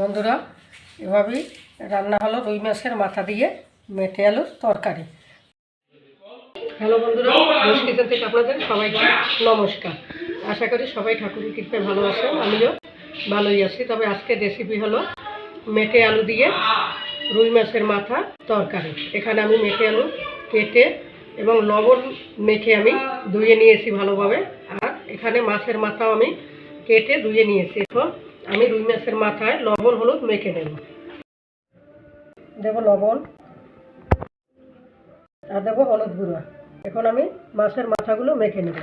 বন্ধুরা, এভাবেই রান্না হলো রুই মাছের মাথা দিয়ে মেটে আলুর তরকারি। হ্যালো বন্ধুরা রোজ কিচেন থেকে আপনাদের সবাইকে নমস্কার। আশা করি সবাই ঠাকুরের কৃপায় ভালো আছেন আমিও ভালোই আছি। তবে আজকে রেসিপি হলো মেটে আলু দিয়ে রুই মাছের মাথা তরকারি। এখানে আমি মেটে আলু কেটে এবং লবণ মেখে আমি ধুয়ে নিয়েছি ভালোভাবে। আর এখানে মাছের মাথাও আমি কেটে ধুয়ে নিয়েছি। এখন আমি রুই মাছের মাথায় লবণ, হলুদ মেখে নেব। দেবো লবণ আর দেবো হলুদ গুঁড়ো। এখন আমি মাছের মাথাগুলো মেখে নেব।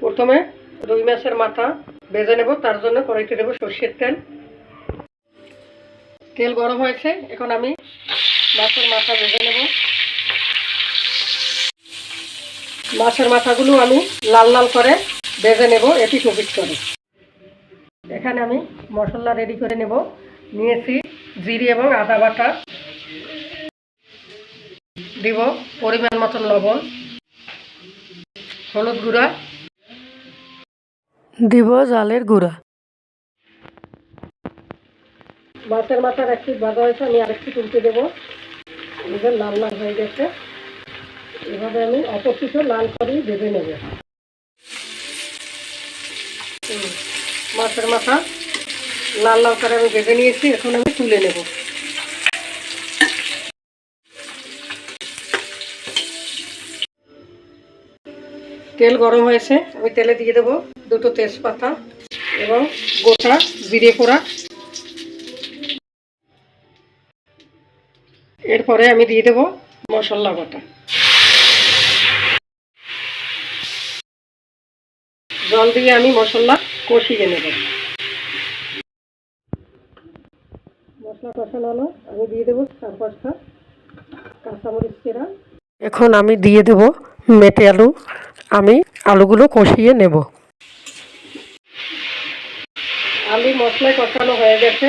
প্রথমে রুই মাছের মাথা ভেজে নেব, তার জন্য কড়াইতে দেবো সর্ষের তেল। তেল গরম হয়েছে, এখন আমি মাছের মাথা ভেজে নেব। মাছের মাথাগুলো আমি লাল লাল করে ভেজে নেব এটি টপিক করে। এখানে আমি মশলা রেডি করে নেব। নিয়েছি জিরি এবং আদা বাটা। দিব পরিমাণ মতন লবণ। হলুদ গুঁড়া। দিব জালের গুঁড়া। মাছের মাথার একটু ভাজা হয়েছে আমি আরেকটু তুলতে দেবো। লাল লাল হয়ে গেছে। এভাবে আমি অপর কিছু লাল করেই ভেজে নেব। মাছের মাথা লাল লাল করে আমি ভেজে নিয়েছি, এখন আমি তুলে নেব। তেল গরম হয়েছে, আমি তেলে দিয়ে দেবো দুটো তেজপাতা এবং গোটা জিরে পোড়া। এরপরে আমি দিয়ে দেবো মশলা বাটা। জল দিয়ে আমি মশলা কষিয়ে নেব। মশলা কষানো হলো আমি দিয়ে দেবো চার পাঁচটা কাঁচামরিচ চেরা। এখন আমি দিয়ে দেব মেটে আলু। আমি আলুগুলো কষিয়ে নেব। আলু মশলায় কষানো হয়ে গেছে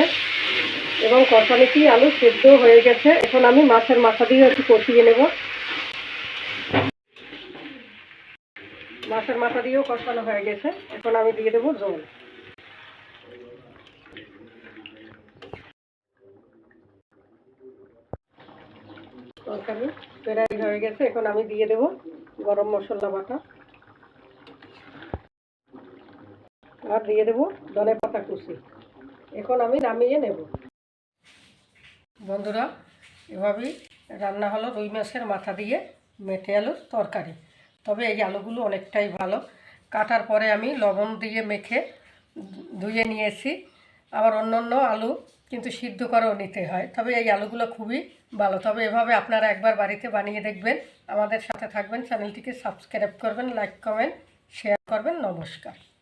এবং কষানিটি আলু সেদ্ধ হয়ে গেছে। এখন আমি মাছের মাথা দিয়ে একটু কষিয়ে নেব। মাছের মাথা দিয়েও কষানো হয়ে গেছে। এখন আমি দিয়ে দেবো জল। তরকারি প্রায় হয়ে গেছে। এখন আমি দিয়ে দেবো গরম মশলা বাটা। আর দিয়ে দেবো ধনে পাতা কুচি। এখন আমি নামিয়ে নেব। বন্ধুরা, এভাবেই রান্না হলো রুই মাছের মাথা দিয়ে মেটে আলুর তরকারি। তবে এই আলুগুলো অনেকটাই ভালো। কাটার পরে আমি লবণ দিয়ে মেখে ধুয়ে নিয়েছি। আবার অন্য অন্য আলু কিন্তু সিদ্ধ করেও নিতে হয়। তবে এই আলুগুলো খুবই ভালো। তবে এভাবে আপনারা একবার বাড়িতে বানিয়ে দেখবেন। আমাদের সাথে থাকবেন। চ্যানেলটিকে সাবস্ক্রাইব করবেন, লাইক, কমেন্ট, শেয়ার করবেন। নমস্কার।